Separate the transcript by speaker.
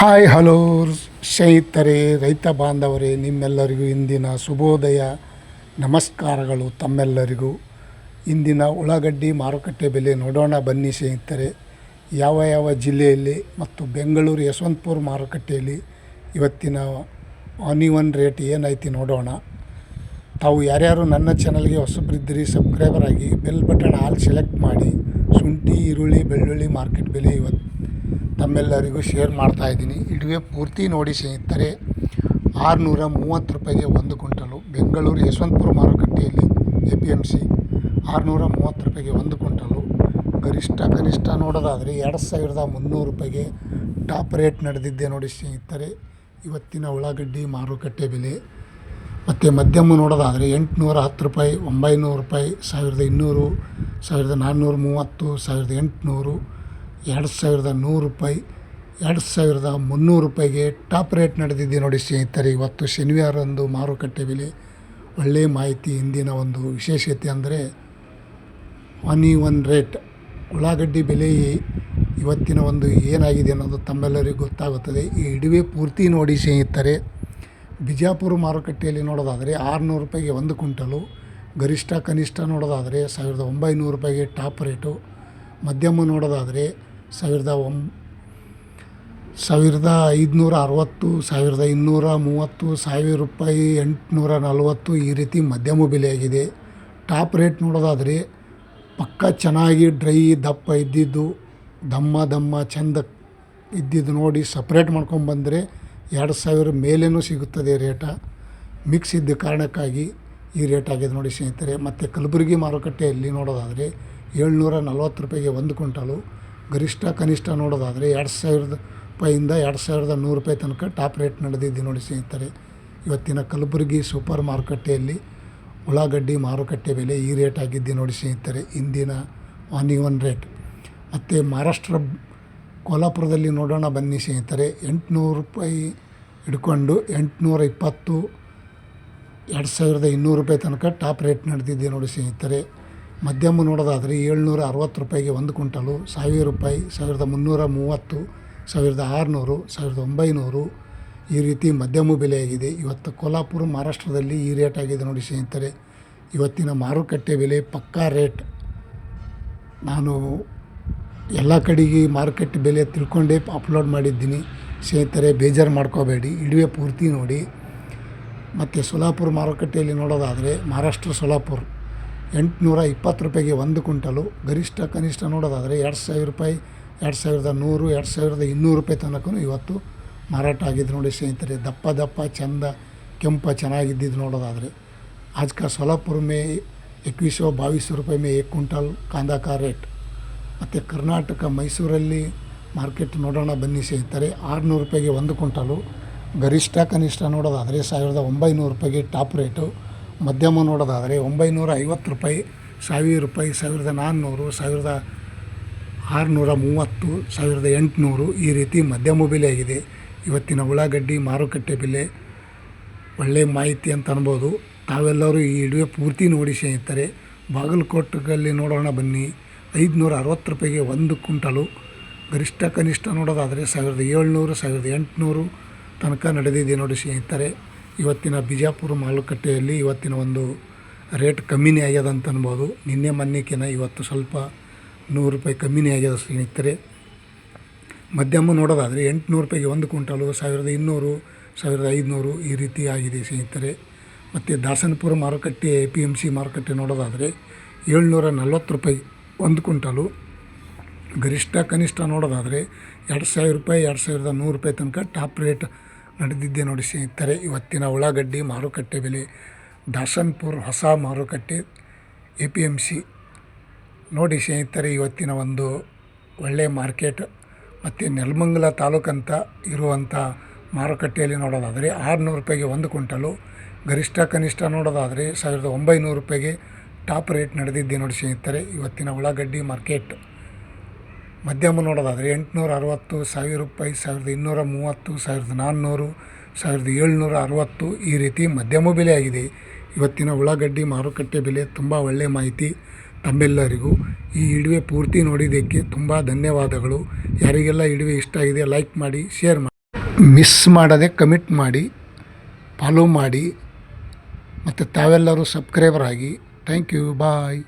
Speaker 1: Hi hello ಸ್ನೇಹಿತರೆ, ರೈತ ಬಾಂಧವರೇ, ನಿಮ್ಮೆಲ್ಲರಿಗೂ ಇಂದಿನ ಶುಭೋದಯ. ನಮಸ್ಕಾರಗಳು ತಮ್ಮೆಲ್ಲರಿಗೂ. ಇಂದಿನ ಉಳ್ಳಾಗಡ್ಡಿ ಮಾರುಕಟ್ಟೆ ಬೆಲೆ ನೋಡೋಣ ಬನ್ನಿ ಸ್ನೇಹಿತರೆ. ಯಾವ ಯಾವ ಜಿಲ್ಲೆಯಲ್ಲಿ ಮತ್ತು ಬೆಂಗಳೂರು ಯಶವಂತಪುರ ಮಾರುಕಟ್ಟೆಯಲ್ಲಿ ಇವತ್ತಿನ ಆನಿವನ್ ರೇಟ್ ಏನೈತಿ ನೋಡೋಣ. ತಾವು ಯಾರ್ಯಾರು ನನ್ನ ಚಾನಲ್ಗೆ ಹೊಸಬ್ರಿದ್ದಿರಿ, ಸಬ್ಸ್ಕ್ರೈಬರ್ ಆಗಿ ಬೆಲ್ ಬಟನ್ ಆಲ್ ಸೆಲೆಕ್ಟ್ ಮಾಡಿ. ಶುಂಠಿ, ಈರುಳ್ಳಿ, ಬೆಳ್ಳುಳ್ಳಿ ಮಾರ್ಕೆಟ್ ಬೆಲೆ ಇವತ್ತು ತಮ್ಮೆಲ್ಲರಿಗೂ ಶೇರ್ ಮಾಡ್ತಾ ಇದ್ದೀನಿ. ಇಡುವೆ ಪೂರ್ತಿ ನೋಡಿ ಸ್ನೇಹಿತರೆ, ಆರುನೂರ ಮೂವತ್ತು ರೂಪಾಯಿಗೆ ಒಂದು ಕ್ವಿಂಟಲು ಬೆಂಗಳೂರು ಯಶವಂತಪುರ ಮಾರುಕಟ್ಟೆಯಲ್ಲಿ ಎ ಪಿ ಎಂ ಸಿ ಆರುನೂರ ಮೂವತ್ತು ರೂಪಾಯಿಗೆ ಒಂದು ಕ್ವಿಂಟಲು. ಗರಿಷ್ಠ ಕನಿಷ್ಠ ನೋಡೋದಾದರೆ ಎರಡು ಸಾವಿರದ ಮುನ್ನೂರು ರೂಪಾಯಿಗೆ ಟಾಪ್ ರೇಟ್ ನಡೆದಿದ್ದೆ ನೋಡಿ ಸ್ನೇಹಿತರೆ. ಇವತ್ತಿನ ಉಳ್ಳಾಗಡ್ಡಿ ಮಾರುಕಟ್ಟೆ ಬೆಲೆ. ಮತ್ತು ಮಧ್ಯಮ ನೋಡೋದಾದರೆ ಎಂಟುನೂರ ಹತ್ತು ರೂಪಾಯಿ, ಒಂಬೈನೂರು ರೂಪಾಯಿ, ಸಾವಿರದ ಇನ್ನೂರು, ಸಾವಿರದ ನಾನ್ನೂರ ಮೂವತ್ತು, ಸಾವಿರದ ಎಂಟುನೂರು ಎರಡು ಸಾವಿರದ ನೂರು ರೂಪಾಯಿ, ಎರಡು ಸಾವಿರದ ಮುನ್ನೂರು ರೂಪಾಯಿಗೆ ಟಾಪ್ ರೇಟ್ ನಡೆದಿದೆ ನೋಡಿ ಸ್ನೇಹಿತರೆ. ಇವತ್ತು ಶನಿವಾರಂದು ಮಾರುಕಟ್ಟೆ ಬೆಲೆ ಒಳ್ಳೆಯ ಮಾಹಿತಿ, ಇಂದಿನ ಒಂದು ವಿಶೇಷತೆ ಅಂದರೆ ಒನ್ ಒನ್ ರೇಟ್. ಉಳ್ಳಾಗಡ್ಡಿ ಬೆಲೆ ಇವತ್ತಿನ ಒಂದು ಏನಾಗಿದೆ ಅನ್ನೋದು ತಮ್ಮೆಲ್ಲರಿಗೂ ಗೊತ್ತಾಗುತ್ತದೆ. ಈ ಇಡುವೆ ಪೂರ್ತಿ ನೋಡಿ ಸ್ನೇಹಿತರೆ. ಬಿಜಾಪುರ ಮಾರುಕಟ್ಟೆಯಲ್ಲಿ ನೋಡೋದಾದರೆ ಆರುನೂರು ರೂಪಾಯಿಗೆ ಒಂದು ಕ್ವಿಂಟಲು, ಗರಿಷ್ಠ ಕನಿಷ್ಠ ನೋಡೋದಾದರೆ ಸಾವಿರದ ಒಂಬೈನೂರು ರೂಪಾಯಿಗೆ ಟಾಪ್ ರೇಟು. ಮಧ್ಯಮ ನೋಡೋದಾದರೆ ಸಾವಿರದ ಒಂ ಸಾವಿರದ ಐದುನೂರ ಅರವತ್ತು, ಸಾವಿರದ ಇನ್ನೂರ ಮೂವತ್ತು, ಸಾವಿರ ರೂಪಾಯಿ ಎಂಟುನೂರ ನಲವತ್ತು ಈ ರೀತಿ ಮಧ್ಯಮ ಬೆಲೆಯಾಗಿದೆ. ಟಾಪ್ ರೇಟ್ ನೋಡೋದಾದರೆ ಪಕ್ಕ ಚೆನ್ನಾಗಿ ಡ್ರೈ, ದಪ್ಪ ಇದ್ದಿದ್ದು, ದಮ್ಮ ದಮ್ಮ ಚೆಂದ ಇದ್ದಿದ್ದು ನೋಡಿ ಸಪ್ರೇಟ್ ಮಾಡ್ಕೊಂಬಂದರೆ ಎರಡು ಸಾವಿರ ಮೇಲೇನೂ ಸಿಗುತ್ತದೆ ರೇಟ. ಮಿಕ್ಸ್ ಇದ್ದ ಕಾರಣಕ್ಕಾಗಿ ಈ ರೇಟ್ ಆಗಿದೆ ನೋಡಿ ಸ್ನೇಹಿತರೆ. ಮತ್ತು ಕಲಬುರಗಿ ಮಾರುಕಟ್ಟೆಯಲ್ಲಿ ನೋಡೋದಾದರೆ ಏಳ್ನೂರ ನಲ್ವತ್ತು ರೂಪಾಯಿಗೆ ಒಂದು ಕ್ವಿಂಟಲು ಗರಿಷ್ಠ ಕನಿಷ್ಠ ನೋಡೋದಾದರೆ ಎರಡು ಸಾವಿರದ ರೂಪಾಯಿಂದ ಎರಡು ಸಾವಿರದ ನೂರು ರೂಪಾಯಿ ತನಕ ಟಾಪ್ ರೇಟ್ ನಡೆದಿದ್ದು ನೋಡಿ ಸ್ನೇಹಿತರೆ. ಇವತ್ತಿನ ಕಲಬುರಗಿ ಸೂಪರ್ ಮಾರುಕಟ್ಟೆಯಲ್ಲಿ ಉಳ್ಳಾಗಡ್ಡಿ ಮಾರುಕಟ್ಟೆ ಬೆಲೆ ಈ ರೇಟ್ ಆಗಿದ್ದು ನೋಡಿ ಸ್ನೇಹಿತರೆ. ಇಂದಿನ ಒನ್ ಒನ್ ರೇಟ್ ಮತ್ತು ಮಹಾರಾಷ್ಟ್ರ ಕೋಲ್ಹಾಪುರದಲ್ಲಿ ನೋಡೋಣ ಬನ್ನಿ ಸ್ನೇಹಿತರೆ. ಎಂಟುನೂರು ರೂಪಾಯಿ ಹಿಡ್ಕೊಂಡು ಎಂಟುನೂರ ಇಪ್ಪತ್ತು, ಎರಡು ಸಾವಿರದ ಇನ್ನೂರು ರೂಪಾಯಿ ತನಕ ಟಾಪ್ ರೇಟ್ ನಡೆದಿದೆ ನೋಡಿ ಸ್ನೇಹಿತರೆ. ಮಧ್ಯಮ ನೋಡೋದಾದರೆ ಏಳ್ನೂರ ಅರವತ್ತು ರೂಪಾಯಿಗೆ ಒಂದು ಕ್ವಿಂಟಲು, ಸಾವಿರ ರೂಪಾಯಿ, ಸಾವಿರದ ಮುನ್ನೂರ ಮೂವತ್ತು, ಸಾವಿರದ ಆರುನೂರು, ಸಾವಿರದ ಒಂಬೈನೂರು. ಈ ರೀತಿ ಮಧ್ಯಮ ಬೆಲೆಯಾಗಿದೆ. ಇವತ್ತು ಕೋಲ್ಹಾಪುರ ಮಹಾರಾಷ್ಟ್ರದಲ್ಲಿ ಈ ರೇಟ್ ಆಗಿದೆ ನೋಡಿ ಸ್ನೇಹಿತರೆ. ಇವತ್ತಿನ ಮಾರುಕಟ್ಟೆ ಬೆಲೆ ಪಕ್ಕಾ ರೇಟ್. ನಾನು ಎಲ್ಲ ಕಡೆಗೆ ಮಾರುಕಟ್ಟೆ ಬೆಲೆ ತಿಳ್ಕೊಂಡೇ ಅಪ್ಲೋಡ್ ಮಾಡಿದ್ದೀನಿ. ಸ್ನೇಹಿತರೆ, ಬೇಜಾರು ಮಾಡ್ಕೋಬೇಡಿ. ಇಡುವೆ ಪೂರ್ತಿ ನೋಡಿ. ಮತ್ತು ಸೋಲಾಪುರ ಮಾರುಕಟ್ಟೆಯಲ್ಲಿ ನೋಡೋದಾದರೆ ಮಹಾರಾಷ್ಟ್ರ ಸೋಲಾಪುರ. ಎಂಟುನೂರ ಇಪ್ಪತ್ತು ರೂಪಾಯಿಗೆ ಒಂದು ಕುಂಟಲು ಗರಿಷ್ಠ ಕನಿಷ್ಠ ನೋಡೋದಾದರೆ ಎರಡು ಸಾವಿರ ರೂಪಾಯಿ, ಎರಡು ಸಾವಿರದ ನೂರು, ಎರಡು ಸಾವಿರದ ಇನ್ನೂರು ರೂಪಾಯಿ ತನಕನು ಇವತ್ತು ಮಾರಾಟ ಆಗಿದ್ದು ನೋಡಿ ಸ್ನೇಹಿತರೆ. ದಪ್ಪ ದಪ್ಪ, ಚಂದ, ಕೆಂಪ, ಚೆನ್ನಾಗಿದ್ದಿದ್ದು ನೋಡೋದಾದರೆ. ಆಜ್ಕ ಸೊಲಾಪುರ ಮೇ ಎಕ್ವಿಸೋ ಬಾವಿಸೋ ರೂಪಾಯಿ ಮೇ ಏಕ್ ಕ್ವಿಂಟಲ್ ರೇಟ್. ಮತ್ತು ಕರ್ನಾಟಕ ಮೈಸೂರಲ್ಲಿ ಮಾರ್ಕೆಟ್ ನೋಡೋಣ ಬನ್ನಿ ಸ್ನೇಹಿತರೆ. ಆರುನೂರು ರೂಪಾಯಿಗೆ ಒಂದು ಕ್ವಿಂಟಲು. ಗರಿಷ್ಠ ಕನಿಷ್ಠ ನೋಡೋದಾದರೆ ಸಾವಿರದ ಒಂಬೈನೂರು ರೂಪಾಯಿಗೆ ಟಾಪ್ ರೇಟು. ಮಧ್ಯಮ ನೋಡೋದಾದರೆ ಒಂಬೈನೂರ ಐವತ್ತು ರೂಪಾಯಿ, ಸಾವಿರ ರೂಪಾಯಿ, ಸಾವಿರದ ನಾನ್ನೂರು, ಸಾವಿರದ ಆರುನೂರ ಮೂವತ್ತು, ಸಾವಿರದ ಎಂಟುನೂರು ಈ ರೀತಿ ಮಧ್ಯಮ ಬೆಲೆ ಆಗಿದೆ. ಇವತ್ತಿನ ಉಳ್ಳಾಗಡ್ಡಿ, ಮಾರುಕಟ್ಟೆ ಬೆಲೆ ಒಳ್ಳೆಯ ಮಾಹಿತಿ ಅಂತ ಅನ್ಬೋದು. ತಾವೆಲ್ಲರೂ ಈ ಇಡುವೆ ಪೂರ್ತಿ ನೋಡಿ ಸ್ನೇಹಿತರೆ. ಬಾಗಲಕೋಟೆಯಲ್ಲಿ ನೋಡೋಣ ಬನ್ನಿ. ಐದುನೂರ ಅರವತ್ತು ರೂಪಾಯಿಗೆ ಒಂದು ಕುಂಟಲು ಗರಿಷ್ಠ ಕನಿಷ್ಠ ನೋಡೋದಾದರೆ ಸಾವಿರದ ಏಳ್ನೂರು, ಸಾವಿರದ ಎಂಟುನೂರು ತನಕ ನಡೆದಿದೆ ನೋಡಿ ಸ್ನೇಹಿತರೆ. ಇವತ್ತಿನ ಬಿಜಾಪುರ ಮಾರುಕಟ್ಟೆಯಲ್ಲಿ ಇವತ್ತಿನ ಒಂದು ರೇಟ್ ಕಮ್ಮಿನೇ ಆಗ್ಯದ ಅಂತ ಅನ್ಬೋದು. ನಿನ್ನೆ ಮೊನ್ನೆಕಿನ ಇವತ್ತು ಸ್ವಲ್ಪ ನೂರು ರೂಪಾಯಿ ಕಮ್ಮಿನೇ ಆಗ್ಯದ ಸ್ನೇಹಿತರೆ. ಮಧ್ಯಮ ನೋಡೋದಾದರೆ ಎಂಟುನೂರು ರೂಪಾಯಿಗೆ ಒಂದು ಕ್ವಿಂಟಲು ಸಾವಿರದ ಇನ್ನೂರು, ಸಾವಿರದ ಐದುನೂರು ಈ ರೀತಿ ಆಗಿದೆ ಸ್ನೇಹಿತರೆ. ಮತ್ತು ದಾಸನಪುರ ಮಾರುಕಟ್ಟೆ, ಎ ಪಿ ಎಂ ಸಿ ಮಾರುಕಟ್ಟೆ ನೋಡೋದಾದರೆ ಏಳ್ನೂರ ನಲ್ವತ್ತು ರೂಪಾಯಿ ಒಂದು ಕ್ವಿಂಟಲು. ಗರಿಷ್ಠ ಕನಿಷ್ಠ ನೋಡೋದಾದರೆ ಎರಡು ಸಾವಿರ ರೂಪಾಯಿ, ಎರಡು ಸಾವಿರದ ನೂರು ರೂಪಾಯಿ ತನಕ ಟಾಪ್ ರೇಟ್ ನಡೆದಿದ್ದೆ ನೋಡಿ ಸ್ನೇಹಿತರೆ. ಇವತ್ತಿನ ಉಳ್ಳಾಗಡ್ಡಿ ಮಾರುಕಟ್ಟೆ ಬೆಲೆ, ದಾಸನ್ಪುರ್ ಹೊಸ ಮಾರುಕಟ್ಟೆ ಎ ಪಿ ಎಂ ಸಿ ನೋಡಿ ಸ್ನೇಹಿತರೆ, ಇವತ್ತಿನ ಒಂದು ಒಳ್ಳೆಯ ಮಾರ್ಕೆಟ್ ಮತ್ತು ನೆಲಮಂಗಲ ತಾಲೂಕಂತ ಇರುವಂಥ ಮಾರುಕಟ್ಟೆಯಲ್ಲಿ ನೋಡೋದಾದರೆ ಆರುನೂರು ರೂಪಾಯಿಗೆ ಒಂದು ಕ್ವಿಂಟಲು, ಗರಿಷ್ಠ ಕನಿಷ್ಠ ನೋಡೋದಾದರೆ ಸಾವಿರದ ಒಂಬೈನೂರು ರೂಪಾಯಿಗೆ ಟಾಪ್ ರೇಟ್ ನಡೆದಿದ್ದೆ ನೋಡಿ ಸ್ನೇಹಿತರೆ. ಇವತ್ತಿನ ಉಳ್ಳಾಗಡ್ಡಿ ಮಾರ್ಕೆಟ್. ಮಧ್ಯಮ ನೋಡೋದಾದರೆ ಎಂಟುನೂರ ಅರವತ್ತು, ಸಾವಿರ ರೂಪಾಯಿ, ಸಾವಿರದ ಇನ್ನೂರ ಮೂವತ್ತು, ಸಾವಿರದ ನಾನ್ನೂರು, ಸಾವಿರದ ಏಳ್ನೂರ ಅರವತ್ತು ಈ ರೀತಿ ಮಧ್ಯಮ ಬೆಲೆ ಆಗಿದೆ. ಇವತ್ತಿನ ಉಳ್ಳಾಗಡ್ಡಿ ಮಾರುಕಟ್ಟೆ ಬೆಲೆ ತುಂಬ ಒಳ್ಳೆಯ ಮಾಹಿತಿ ತಮ್ಮೆಲ್ಲರಿಗೂ. ಈ ಇಡುವೆ ಪೂರ್ತಿ ನೋಡಿದ್ದಕ್ಕೆ ತುಂಬ ಧನ್ಯವಾದಗಳು. ಯಾರಿಗೆಲ್ಲ ಇಡುವೆ ಇಷ್ಟ ಆಗಿದೆ ಲೈಕ್ ಮಾಡಿ, ಶೇರ್ ಮಾಡಿ, ಮಿಸ್ ಮಾಡದೆ ಕಮಿಟ್ ಮಾಡಿ, ಫಾಲೋ ಮಾಡಿ, ಮತ್ತು ತಾವೆಲ್ಲರೂ ಸಬ್ಸ್ಕ್ರೈಬರ್ ಆಗಿ. Thank you, bye.